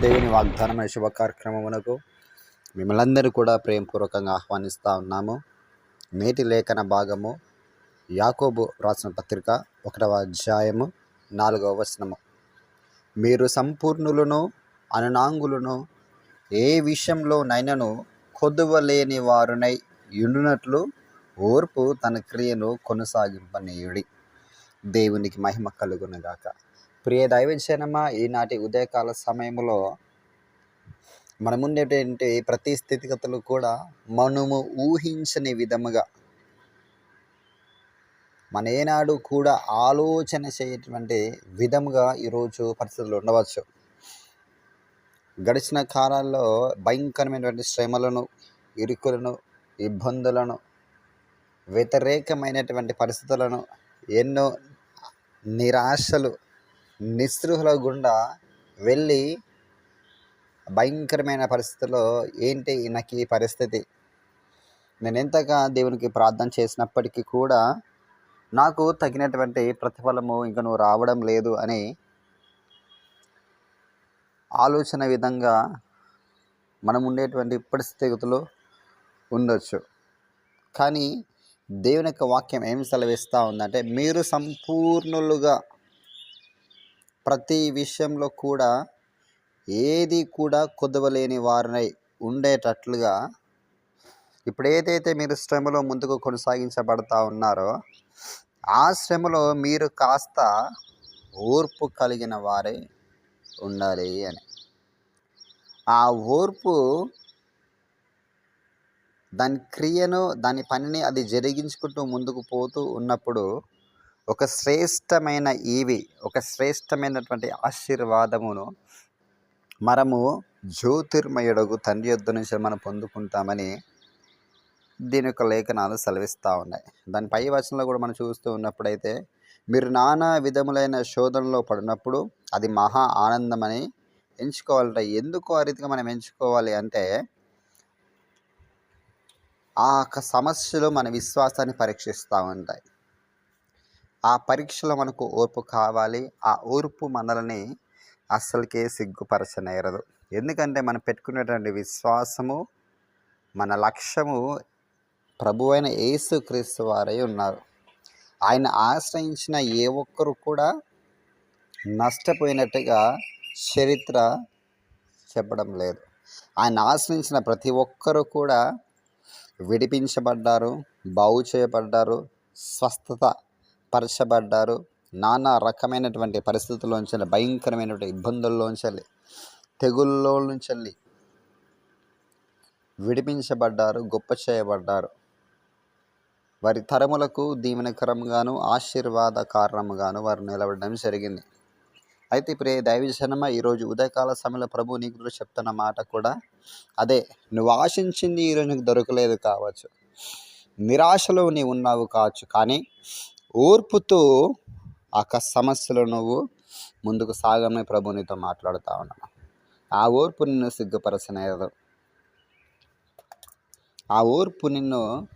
దేవుని వాగ్దానమైన శుభ కార్యక్రమమునకు మిమ్మల్ని అందరూ కూడా ప్రేమపూర్వకంగా ఆహ్వానిస్తూ ఉన్నాము. నేటి లేఖన భాగము యాకోబు రాసిన పత్రిక ఒకటవ అధ్యాయము నాలుగవ వచనము. మీరు సంపూర్ణులను అనునాంగులను ఏ విషయంలో నైనను వారునై ఉండునట్లు ఓర్పు తన క్రియను కొనసాగింపనీయుడి. దేవునికి మహిమ కలుగునగాక. ప్రియ దైవజనమ ఈనాటి ఉదయకాల సమయంలో మనముండేటువంటి ప్రతి స్థితిగతులు కూడా మనము ఊహించని విధముగా మన ఏనాడు కూడా ఆలోచన చేయటువంటి విధముగా ఈరోజు పరిస్థితులు ఉండవచ్చు. గడిచిన కాలాల్లో భయంకరమైనటువంటి శ్రమలను ఇరుకులను ఇబ్బందులను వ్యతిరేకమైనటువంటి పరిస్థితులను ఎన్నో నిరాశలు నిస్పృహల గుండా వెళ్ళి భయంకరమైన పరిస్థితుల్లో ఏంటి నాకు ఈ పరిస్థితి? నేను ఎంతగా దేవునికి ప్రార్థన చేసినప్పటికీ కూడా నాకు తగినటువంటి ప్రతిఫలము ఇంకా నువ్వు రావడం లేదు అని ఆలోచన విధంగా మనం ఉండేటువంటి పరిస్థితులు ఉండొచ్చు. కానీ దేవుని యొక్క వాక్యం ఏం సెలవిస్తూ ఉందంటే మీరు సంపూర్ణులుగా ప్రతి విషయంలో కూడా ఏది కూడా కుదవలేని వారినై ఉండేటట్లుగా ఇప్పుడు ఏదైతే మీరు శ్రమలో ముందుకు కొనసాగించబడతా ఉన్నారో ఆ శ్రమలో మీరు కాస్త ఓర్పు కలిగిన వారే ఉండాలి అని. ఆ ఓర్పు దాని క్రియను దాని పనిని అది జరిగించుకుంటూ ముందుకు పోతూ ఉన్నప్పుడు ఒక శ్రేష్టమైన ఈవి ఒక శ్రేష్టమైనటువంటి ఆశీర్వాదమును మనము జ్యోతిర్మయుడగు తండ్రి యొద్ద నుంచి మనం పొందుకుంటామని దీని యొక్క లేఖనాలు సెలవిస్తూ ఉన్నాయి. దాని పై వచనంలో కూడా మనం చూస్తూ ఉన్నప్పుడైతే మీరు నానా విధములైన శోధనలో పడినప్పుడు అది మహా ఆనందమని ఎంచుకోవాలంట. ఎందుకు ఆ రీతిగా మనం ఎంచుకోవాలి అంటే ఆ యొక్క సమస్యలు మన విశ్వాసాన్ని పరీక్షిస్తూ ఉంటాయి. ఆ పరీక్షలో మనకు ఓర్పు కావాలి. ఆ ఓర్పు మనల్ని అస్సలకే సిగ్గుపరచనేరదు. ఎందుకంటే మనం పెట్టుకునేటువంటి విశ్వాసము మన లక్ష్యము ప్రభు అయిన యేసు క్రీస్తు వారై ఉన్నారు. ఆయన ఆశ్రయించిన ఏ ఒక్కరు కూడా నష్టపోయినట్టుగా చరిత్ర చెప్పడం లేదు. ఆయన ఆశ్రయించిన ప్రతి ఒక్కరు కూడా విడిపించబడ్డారు బాగు చేయబడ్డారు స్వస్థత పరచబడ్డారు. నానా రకమైనటువంటి పరిస్థితుల్లోంచి భయంకరమైనటువంటి ఇబ్బందుల్లోంచి తెగుల్లో నుంచి విడిపించబడ్డారు గొప్ప చేయబడ్డారు. వారి తరములకు దీవెనకరంగాను ఆశీర్వాద కారణముగాను వారు నిలబడడం జరిగింది. అయితే ఇప్పుడు దైవజనమ ఈరోజు ఉదయకాల సమయంలో ప్రభు నీకు చెప్తున్న మాట కూడా అదే. నువ్వు ఆశించింది ఈరోజు నీకు దొరకలేదు కావచ్చు. నిరాశలో నీవు ఉన్నావు కావచ్చు కానీ ఓర్పుతో ఆ సమస్యలో నువ్వు ముందుకు సాగమని ప్రభు నీతో మాట్లాడుతూ ఉన్నాను ఆ ఓర్పు నిన్ను సిగ్గుపరచనేదు. ఆ ఓర్పు నిన్ను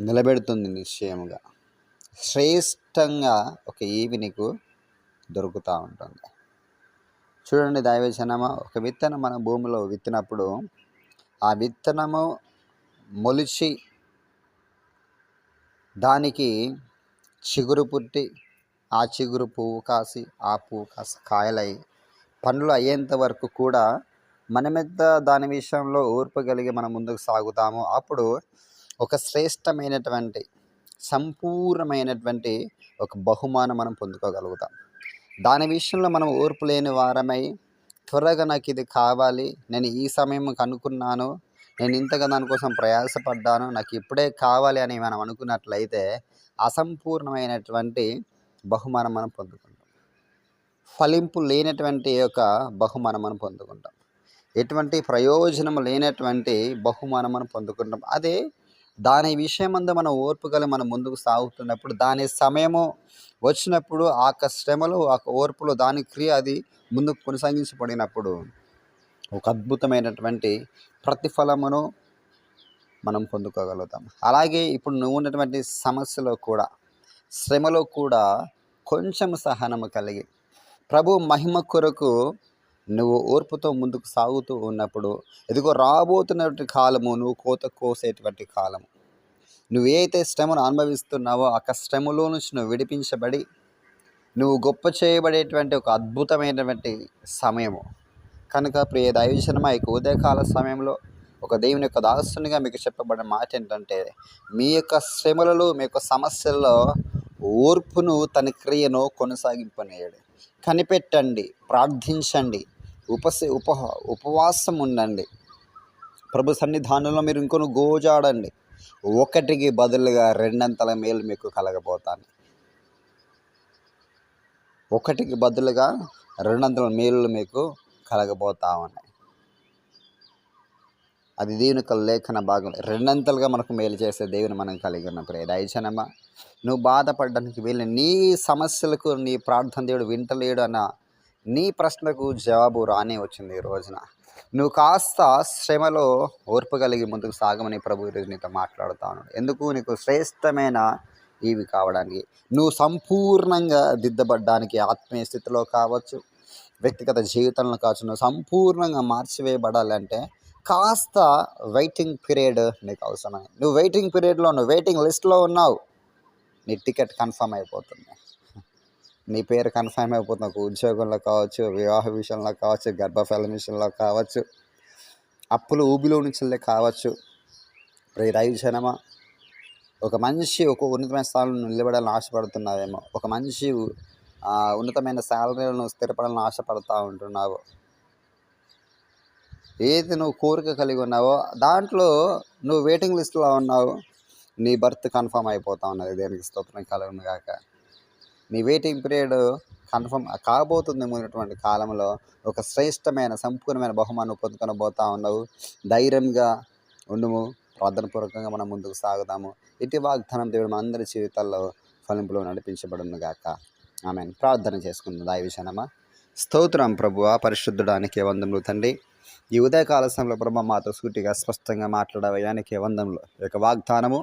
నిలబెడుతుంది నిశ్చయముగా. శ్రేష్టంగా ఒక ఏవి నీకు దొరుకుతూ ఉంటుంది. చూడండి దైవజనమ ఒక విత్తనం మన భూమిలో విత్తినప్పుడు ఆ విత్తనము మొలిచి దానికి చిగురు పుట్టి ఆ చిగురు పువ్వు కాసి ఆ పువ్వు కాసి కాయలై పండ్లు అయ్యేంత వరకు కూడా మనమెద్ద దాని విషయంలో ఓర్పు కలిగి మనం ముందుకు సాగుతాము. అప్పుడు ఒక శ్రేష్టమైనటువంటి సంపూర్ణమైనటువంటి ఒక బహుమానం మనం పొందుకోగలుగుతాం. దాని విషయంలో మనం ఓర్పు లేని వారమై త్వరగా నాకు ఇది కావాలి నేను ఈ సమయం కనుక్కున్నాను నేను ఇంతగా దానికోసం ప్రయాసపడ్డాను నాకు ఇప్పుడే కావాలి అని మనం అనుకున్నట్లయితే అసంపూర్ణమైనటువంటి బహుమానం మనం పొందుకుంటాం. ఫలింపు లేనటువంటి యొక్క బహుమానం మనం పొందుకుంటాం. ఎటువంటి ప్రయోజనం లేనటువంటి బహుమానం మనం పొందుకుంటాం. అదే దాని విషయమందు మనం ఓర్పు మనం ముందుకు సాగుతున్నప్పుడు దాని సమయము వచ్చినప్పుడు ఆ యొక్క శ్రమలో ఆ ఓర్పులో దాని క్రియ అది ముందుకు కొనసాగించబడినప్పుడు ఒక అద్భుతమైనటువంటి ప్రతిఫలమును మనం పొందుకోగలుగుతాం. అలాగే ఇప్పుడు నువ్వు ఉన్నటువంటి సమస్యలో కూడా శ్రమలో కూడా కొంచెం సహనము కలిగి ప్రభు మహిమ కొరకు నువ్వు ఓర్పుతో ముందుకు సాగుతూ ఉన్నప్పుడు ఇదిగో రాబోతున్నటువంటి కాలము నువ్వు కోత కోసేటువంటి కాలము. నువ్వు శ్రమను అనుభవిస్తున్నావో ఆ శ్రమలో నుంచి నువ్వు విడిపించబడి నువ్వు గొప్ప చేయబడేటువంటి ఒక అద్భుతమైనటువంటి సమయము. కనుక ప్రియ దైవజనమా ఈ ఉదయకాల సమయంలో ఒక దేవుని యొక్క దాసునిగా మీకు చెప్పబడిన మాట ఏంటంటే మీ యొక్క శ్రమలలో మీ యొక్క సమస్యల్లో ఓర్పును తన క్రియను కొనసాగింపనేయడు. కనిపెట్టండి ప్రార్థించండి ఉపస ఉప ఉపవాసం ఉండండి. ప్రభు సన్నిధానంలో మీరు ఇంకొను గోజాడండి. ఒకటికి బదులుగా రెండంతల మేలు మీకు కలగబోతాను ఒకటికి బదులుగా రెండంతల మేలు మీకు కలగబోతా ఉన్నాయి. అది దేవుని యొక్క లేఖన భాగం. రెండంతలుగా మనకు మేలు చేసే దేవుని మనం కలిగి ఉన్న. ప్రే దయచనమ్మ నువ్వు బాధపడడానికి వీలు నీ సమస్యలకు నీ ప్రార్థన దేవుడు వింటలేడు అన్న నీ ప్రశ్నకు జవాబు రానే వచ్చింది ఈ రోజున. నువ్వు కాస్త శ్రమలో ఓర్పు కలిగి ముందుకు సాగమని ప్రభు ఈరోజు నీతో మాట్లాడుతాను ఎందుకు? నీకు శ్రేష్టమైన ఇవి కావడానికి. నువ్వు సంపూర్ణంగా దిద్దబడ్డానికి ఆత్మీయ స్థితిలో కావచ్చు వ్యక్తిగత జీవితంలో కావచ్చు నువ్వు సంపూర్ణంగా మార్చివేయబడాలంటే కాస్త వెయిటింగ్ పీరియడ్ నీకు అవసరమే. నువ్వు వెయిటింగ్ పీరియడ్లో నువ్వు వెయిటింగ్ లిస్ట్లో ఉన్నావు. నీ టికెట్ కన్ఫర్మ్ అయిపోతుంది. నీ పేరు కన్ఫర్మ్ అయిపోతుంది. ఒక ఉద్యోగంలో కావచ్చు వివాహ విషయంలో కావచ్చు గర్భఫల విషయంలో కావచ్చు అప్పులు ఊబిలో నుంచి కావచ్చు. రైజనమా ఒక మనిషి ఒక ఉన్నతమైన స్థానంలో నిలబడాలని ఆశపడుతున్నావేమో. ఒక మనిషి ఉన్నతమైన శాలరీలను స్థిరపడాలని ఆశపడుతూ ఉంటున్నావు. ఏది నువ్వు కోరిక కలిగి ఉన్నావో దాంట్లో నువ్వు వెయిటింగ్ లిస్ట్లో ఉన్నావు. నీ బర్త్ కన్ఫర్మ్ అయిపోతా ఉన్నది. దేనికి స్తోత్రం. కలుగును కాక నీ వెయిటింగ్ పీరియడ్ కన్ఫర్మ్ కాబోతుంది ఉన్నటువంటి కాలంలో. ఒక శ్రేష్టమైన సంపూర్ణమైన బహుమానం పొందుకొని పోతా ఉన్నావు. ధైర్యంగా ఉండుము. ప్రార్థనపూర్వకంగా మనం ముందుకు సాగుదాము. ఇటు వాగ్దానం దేవుడు మన అందరి జీవితాల్లో ఫలింపులో నడిపించబడును గాక. ఆమె ప్రార్థన చేసుకుంది. దాయి విషయమా స్తోత్రం ప్రభు పరిశుద్ధుడానికి వందములు తండ్రి. ఈ ఉదయకాల సమయంలో ప్రభు మాతో సూటిగా స్పష్టంగా మాట్లాడవయానికి వందంలో యొక్క వాగ్దానము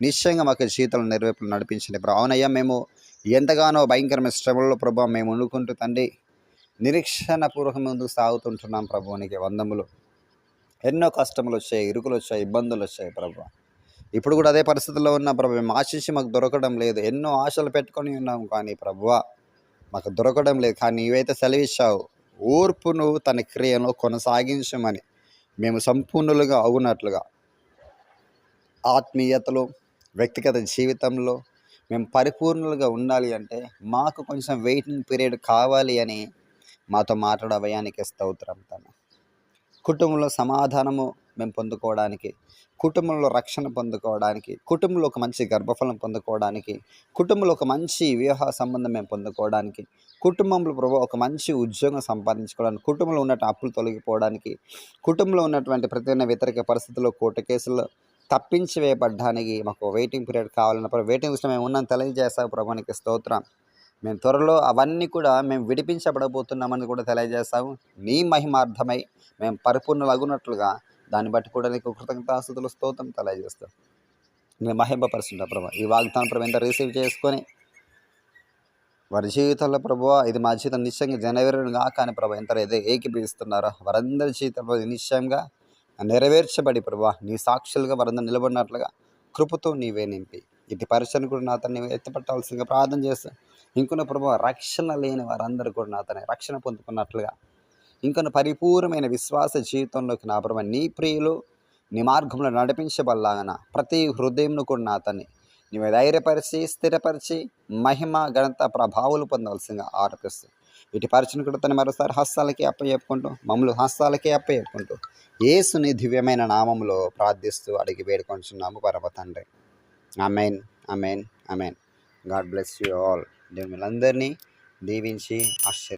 నిశ్చయంగా మాకు జీవితంలో నెరవేర్పులు నడిపించండి ప్రభు. అవునయ్యా మేము ఎంతగానో భయంకరమైన శ్రమల్లో ప్రభు మేము వండుకుంటూ తండ్రి నిరీక్షణ పూర్వకం ముందుకు సాగుతుంటున్నాం ప్రభువునికి వందములు. ఎన్నో కష్టములు వచ్చాయి ఇరుకులు వచ్చాయి ఇబ్బందులు వచ్చాయి ప్రభు. ఇప్పుడు కూడా అదే పరిస్థితుల్లో ఉన్న ప్రభు మేము ఆశించి మాకు దొరకడం లేదు. ఎన్నో ఆశలు పెట్టుకొని ఉన్నాం కానీ ప్రభువ మాకు దొరకడం లేదు. కానీ నీవైతే సెలవిచ్చావు ఓర్పును తన క్రియను కొనసాగించమని మేము సంపూర్ణులుగా అవునట్లుగా ఆత్మీయతలో వ్యక్తిగత జీవితంలో మేము పరిపూర్ణులుగా ఉండాలి అంటే మాకు కొంచెం వెయిటింగ్ పీరియడ్ కావాలి అని మాతో మాట్లాడవయానికి స్తోత్రం తను. కుటుంబంలో సమాధానము మేము పొందుకోవడానికి కుటుంబంలో రక్షణ పొందుకోవడానికి కుటుంబంలో ఒక మంచి గర్భఫలం పొందుకోవడానికి కుటుంబంలో ఒక మంచి వివాహ సంబంధం మేము పొందుకోవడానికి కుటుంబంలో ప్రభు ఒక మంచి ఉద్యోగం సంపాదించుకోవడానికి కుటుంబంలో ఉన్నటువంటి అప్పులు తొలగిపోవడానికి కుటుంబంలో ఉన్నటువంటి ప్రతి వ్యతిరేక పరిస్థితుల్లో కోర్టు కేసుల్లో తప్పించి వేయబడ్డానికి మాకు వెయిటింగ్ పీరియడ్ కావాలన్నప్పుడు వెయిటింగ్ లిస్ట్లో మేము ఉన్నాం తెలియజేస్తాం ప్రభునికి స్తోత్రం. మేము త్వరలో అవన్నీ కూడా మేము విడిపించబడబోతున్నామని కూడా తెలియజేస్తాము. నీ మహిమార్థమై మేము పరిపూర్ణ అగునట్లుగా దాన్ని బట్టి కూడా నీకు కృతజ్ఞతాస్థుతులు స్తోత్రం తెలియజేస్తాం. నేను మహింపరుస్తుంటా ప్రభా. ఈ వాగ్దానం ప్రభు ఎంత రిసీవ్ చేసుకొని వారి జీవితంలో ప్రభు ఇది మా జీవితం నిశ్చయంగా జనవరి కాకని ప్రభు ఎంత ఏదో ఏకీపిస్తున్నారో వారందరి జీవితంలో నిశ్చయంగా నెరవేర్చబడి ప్రభా. నీ సాక్షులుగా వారందరూ నిలబడినట్లుగా కృపతో నీవే నింపి. ఇటు పరిచయం కూడా నాతో నీవు ఎత్తిపట్టాల్సిందిగా ప్రార్థన చేస్తాను ఇంకొన్న ప్రభు రక్షణ లేని వారందరూ కూడా నాతోనే రక్షణ పొందుకున్నట్లుగా ఇంకను పరిపూర్ణమైన విశ్వాస జీవితంలోకి నా ప్రభు నీ ప్రియులు నీ మార్గంలో నడిపించబల్లాగన ప్రతి హృదయంను కూడా నాతని నీవు ధైర్యపరిచి స్థిరపరిచి మహిమ ఘనత ప్రభావాలు పొందవలసిందిగా ఆరోపిస్తూ ఇటు పరిచిన కూడా తను మరోసారి హస్తాలకి అప్ప చెప్పుకుంటూ మమ్మల్ని హస్తాలకి అప్ప చెప్పుకుంటూ ఏసుని దివ్యమైన నామంలో ప్రార్థిస్తూ అడిగి వేడుకొంచున్నాము పరమ తండ్రి. Amen amen amen God bless you all. దేవులందరినీ దీవించి ఆశ్చర్య